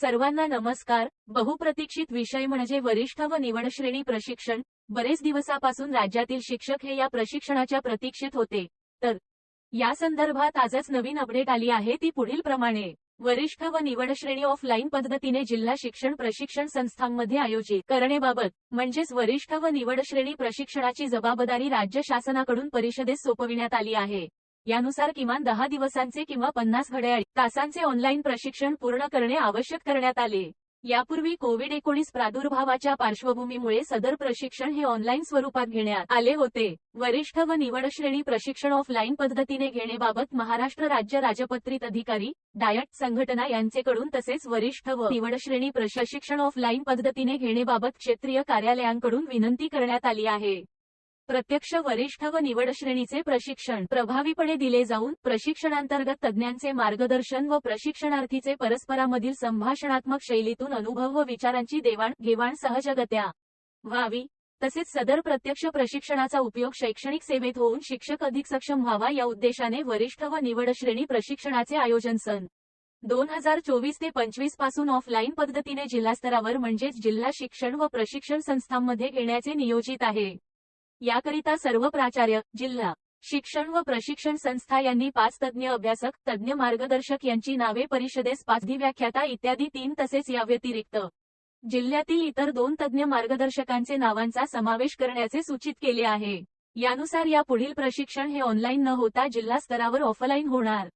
सर्वांना नमस्कार. बहुप्रतीक्षित विषय म्हणजे वरिष्ठ व निवडश्रेणी प्रशिक्षण. बरेच दिवसापासून राज्यातील शिक्षक हे या प्रशिक्षणाच्या प्रतीक्षेत होते. तर या संदर्भात आजच नवीन अपडेट आली आहे ती पुढील प्रमाणे. वरिष्ठ व निवड श्रेणी ऑफलाईन पद्धतीने जिल्हा शिक्षण प्रशिक्षण संस्थांमध्ये आयोजित करण्याबाबत म्हणजेच वरिष्ठ व निवडश्रेणी प्रशिक्षणाची जबाबदारी राज्य शासनाकडून परिषदेस सोपविण्यात आली आहे. यानुसार किमान दहा दिवसांचे किंवा पन्नास घड्याळ तासांचे ऑनलाईन प्रशिक्षण पूर्ण करणे आवश्यक करण्यात आले. यापूर्वी कोविड एकोणीस प्रादुर्भावाच्या पार्श्वभूमीमुळे सदर प्रशिक्षण हे ऑनलाईन स्वरूपात घेण्यात आले होते. वरिष्ठ व निवडश्रेणी प्रशिक्षण ऑफलाईन पद्धतीने घेण्याबाबत महाराष्ट्र राज्य राजपत्रित अधिकारी डायट संघटना यांचेकडून तसेच वरिष्ठ व निवडश्रेणी प्रशिक्षण ऑफलाईन पद्धतीने घेण्याबाबत क्षेत्रीय कार्यालयांकडून विनंती करण्यात आली आहे. प्रत्यक्ष वरिष्ठ व निवड श्रेणीचे प्रशिक्षण प्रभावीपणे दिले जाऊन प्रशिक्षणांतर्गत तज्ज्ञांचे मार्गदर्शन व प्रशिक्षणार्थीचे परस्परामधील संभाषणात्मक शैलीतून अनुभव व विचारांची देवाण घेवाण सहजगत्या व्हावी. तसेच सदर प्रत्यक्ष प्रशिक्षणाचा उपयोग शैक्षणिक सेवेत होऊन शिक्षक अधिक सक्षम व्हावा या उद्देशाने वरिष्ठ व निवड श्रेणी प्रशिक्षणाचे आयोजन सन. दोन हजार चोवीस ते पंचवीसपासून ऑफलाईन पद्धतीने जिल्हास्तरावर म्हणजेच जिल्हा शिक्षण व प्रशिक्षण संस्थांमध्ये घेण्याचे नियोजित आहे. याकरिता सर्व प्राचार्य जिल्हा शिक्षण व प्रशिक्षण संस्था यांनी पाच तज्ज्ञ अभ्यासक तज्ज्ञ मार्गदर्शक यांची नावे परिषदेस पाचधी व्याख्याता इत्यादी तीन तसेच या व्यतिरिक्त. जिल्ह्यातील इतर दोन तज्ज्ञ मार्गदर्शकांचे नावांचा समावेश करण्याचे सूचित केले आहे. यानुसार या पुढील प्रशिक्षण हे ऑनलाईन न होता जिल्हा स्तरावर ऑफलाईन होणार.